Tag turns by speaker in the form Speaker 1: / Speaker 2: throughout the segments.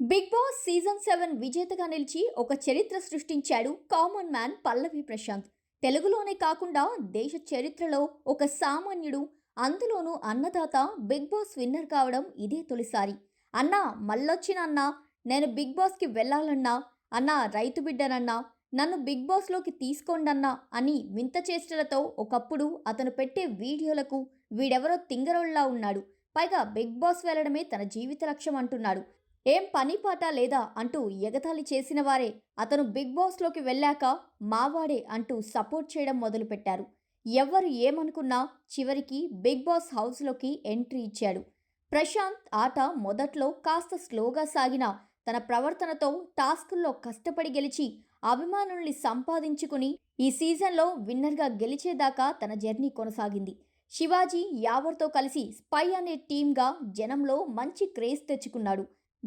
Speaker 1: Big boss season seven విజేతగా నిలిచి ఒక చరిత్ర సృష్టించాడు కామన్ మ్యాన్ పల్లవి ప్రశాంత్. తెలుగులోనే కాకుండా దేశ చరిత్రలో ఒక సామాన్యుడు అందులోనూ అన్నదాత బిగ్ బాస్ విన్నర్ కావడం ఇదే తొలిసారి. అన్నా మళ్ళొచ్చిన అన్నా నేను బిగ్ బాస్కి వెళ్ళాలన్నా అన్నా రైతు బిడ్డనన్నా నన్ను బిగ్ బాస్లోకి తీసుకోండన్నా అని వింత చేష్టలతో ఒకప్పుడు అతను పెట్టే వీడియోలకు వీడెవరో తింగరోళ్ళలా ఉన్నాడు. పైగా బిగ్ బాస్ వెళ్ళడమే తన జీవిత లక్ష్యం అంటున్నాడు. ఏం పని పాట లేదా అంటూ ఎగతాళి చేసిన వారే. అతను బిగ్ బాస్లోకి వెళ్ళాక మావాడే అంటూ సపోర్ట్ చేయడం మొదలుపెట్టారు. ఎవ్వరు ఏమనుకున్నా చివరికి బిగ్ బాస్ హౌస్లోకి ఎంట్రీ ఇచ్చాడు. ప్రశాంత్ ఆట మొదట్లో కాస్త స్లోగా సాగిన తన ప్రవర్తనతో టాస్కుల్లో కష్టపడి గెలిచి అభిమానుల్ని సంపాదించుకుని ఈ సీజన్లో విన్నర్గా గెలిచేదాకా తన జర్నీ కొనసాగింది. శివాజీ యావర్తో కలిసి స్పై అనే టీంగా జనంలో మంచి క్రేజ్ తెచ్చుకున్నాడు.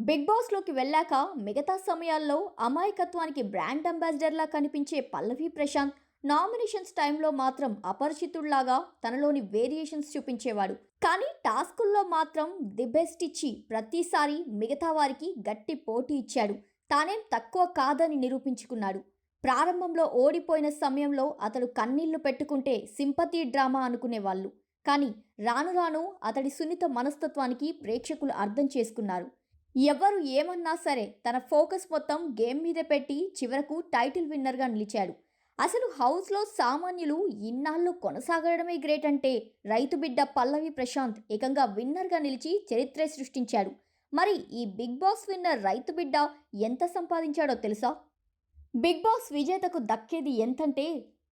Speaker 1: బిగ్ బాస్లోకి వెళ్ళాక మిగతా సమయాల్లో అమాయకత్వానికి బ్రాండ్ అంబాసిడర్లా కనిపించే పల్లవి ప్రశాంత్ నామినేషన్స్ టైంలో మాత్రం అపరిచితుడిలాగా తనలోని వేరియేషన్స్ చూపించేవాడు. కానీ టాస్కుల్లో మాత్రం ది బెస్ట్ ఇచ్చి ప్రతిసారి మిగతా వారికి గట్టి పోటీ ఇచ్చాడు. తానేం తక్కువ కాదని నిరూపించుకున్నాడు. ప్రారంభంలో ఓడిపోయిన సమయంలో అతడు కన్నీళ్ళు పెట్టుకుంటే సింపతి డ్రామా అనుకునేవాళ్ళు. కానీ రాను రాను అతడి సున్నిత మనస్తత్వానికి ప్రేక్షకులు అర్థం చేసుకున్నారు. ఎవరు ఏమన్నా సరే తన ఫోకస్ మొత్తం గేమ్ మీద పెట్టి చివరకు టైటిల్ విన్నర్గా నిలిచాడు. అసలు హౌస్లో సామాన్యులు ఇన్నాళ్ళు కొనసాగడమే గ్రేట్ అంటే రైతు బిడ్డ పల్లవి ప్రశాంత్ ఏకంగా విన్నర్గా నిలిచి చరిత్రే సృష్టించాడు. మరి ఈ బిగ్ బాస్ విన్నర్ రైతు బిడ్డ ఎంత సంపాదించాడో తెలుసా? బిగ్ బాస్ విజేతకు దక్కేది ఎంతంటే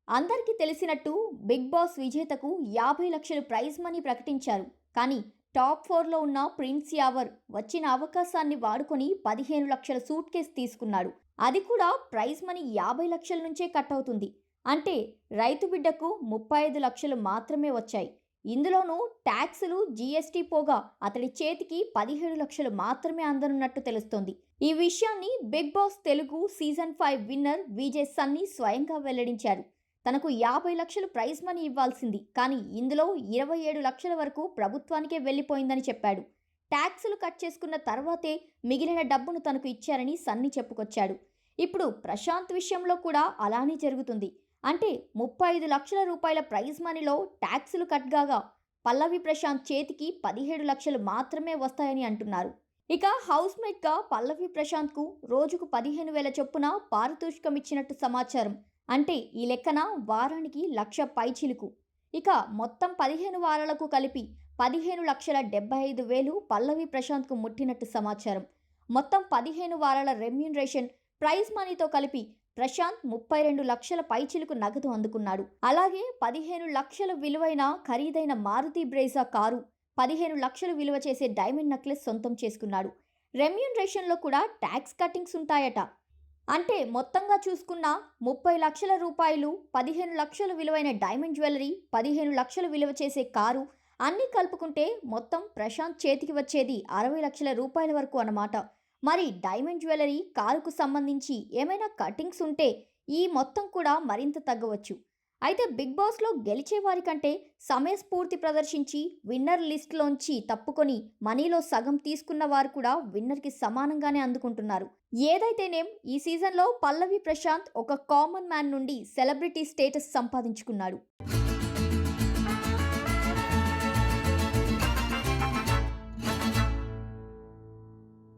Speaker 1: అందరికీ తెలిసినట్టు బిగ్ బాస్ విజేతకు యాభై లక్షలు ప్రైజ్ మనీ ప్రకటించారు. కానీ టాప్ ఫోర్లో ఉన్న ప్రిన్స్ యావర్ వచ్చిన అవకాశాన్ని వాడుకొని పదిహేను లక్షల సూట్ కేసు తీసుకున్నాడు. అది కూడా ప్రైజ్ మనీ యాభై లక్షల నుంచే కట్ అవుతుంది. అంటే రైతు బిడ్డకు ముప్పై ఐదు లక్షలు మాత్రమే వచ్చాయి. ఇందులోనూ ట్యాక్సులు జీఎస్టీ పోగా అతడి చేతికి పదిహేడు లక్షలు మాత్రమే అందనున్నట్టు తెలుస్తోంది. ఈ విషయాన్ని Bigg Boss Telugu season five winner Vijay Sunny స్వయంగా వెల్లడించారు. తనకు యాభై లక్షలు ప్రైజ్ మనీ ఇవ్వాల్సింది. కానీ ఇందులో ఇరవై ఏడు లక్షల వరకు ప్రభుత్వానికే వెళ్ళిపోయిందని చెప్పాడు. ట్యాక్సులు కట్ చేసుకున్న తర్వాతే మిగిలిన డబ్బును తనకు ఇచ్చారని సన్ని చెప్పుకొచ్చాడు. ఇప్పుడు ప్రశాంత్ విషయంలో కూడా అలానే జరుగుతుంది. అంటే ముప్పై ఐదు లక్షల రూపాయల ప్రైజ్ మనీలో ట్యాక్సులు కట్ కాగా పల్లవి ప్రశాంత్ చేతికి పదిహేడు లక్షలు మాత్రమే వస్తాయని అంటున్నారు. ఇక హౌస్మేట్గా పల్లవి ప్రశాంత్కు రోజుకు పదిహేను వేల చొప్పున పారితోషికం ఇచ్చినట్టు సమాచారం. అంటే ఈ లెక్కన వారానికి లక్ష పైచిలుకు. ఇక మొత్తం పదిహేను వారాలకు కలిపి పదిహేను లక్షల డెబ్బై ఐదు వేలు పల్లవి ప్రశాంత్కు ముట్టినట్టు సమాచారం. మొత్తం పదిహేను వారాల రెమ్యూనరేషన్ ప్రైజ్ మనీతో కలిపి ప్రశాంత్ ముప్పై రెండు లక్షల పైచిలుకు నగదు అందుకున్నాడు. అలాగే పదిహేను లక్షల విలువైన ఖరీదైన మారుతి బ్రేజా కారు పదిహేను లక్షలు విలువ చేసే డైమండ్ నెక్లెస్ సొంతం చేసుకున్నాడు. రెమ్యూనరేషన్లో కూడా ట్యాక్స్ కటింగ్స్ ఉంటాయట. అంటే మొత్తంగా చూసుకున్న ముప్పై లక్షల రూపాయలు పదిహేను లక్షలు విలువైన డైమండ్ జ్యువెలరీ పదిహేను లక్షలు విలువ చేసే కారు అన్నీ కలుపుకుంటే మొత్తం ప్రశాంత్ చేతికి వచ్చేది అరవై లక్షల రూపాయల వరకు అన్నమాట. మరి డైమండ్ జ్యువెలరీ కారుకు సంబంధించి ఏమైనా కటింగ్స్ ఉంటే ఈ మొత్తం కూడా మరింత తగ్గవచ్చు. అయితే బిగ్ బాస్లో గెలిచే వారికంటే సమయస్ఫూర్తి ప్రదర్శించి విన్నర్ లిస్ట్లోంచి తప్పుకొని మనీలో సగం తీసుకున్న వారు కూడా విన్నర్కి సమానంగానే అందుకుంటున్నారు. ఏదైతేనేం ఈ సీజన్లో పల్లవి ప్రశాంత్ ఒక కామన్ మ్యాన్ నుండి సెలబ్రిటీ స్టేటస్ సంపాదించుకున్నాడు.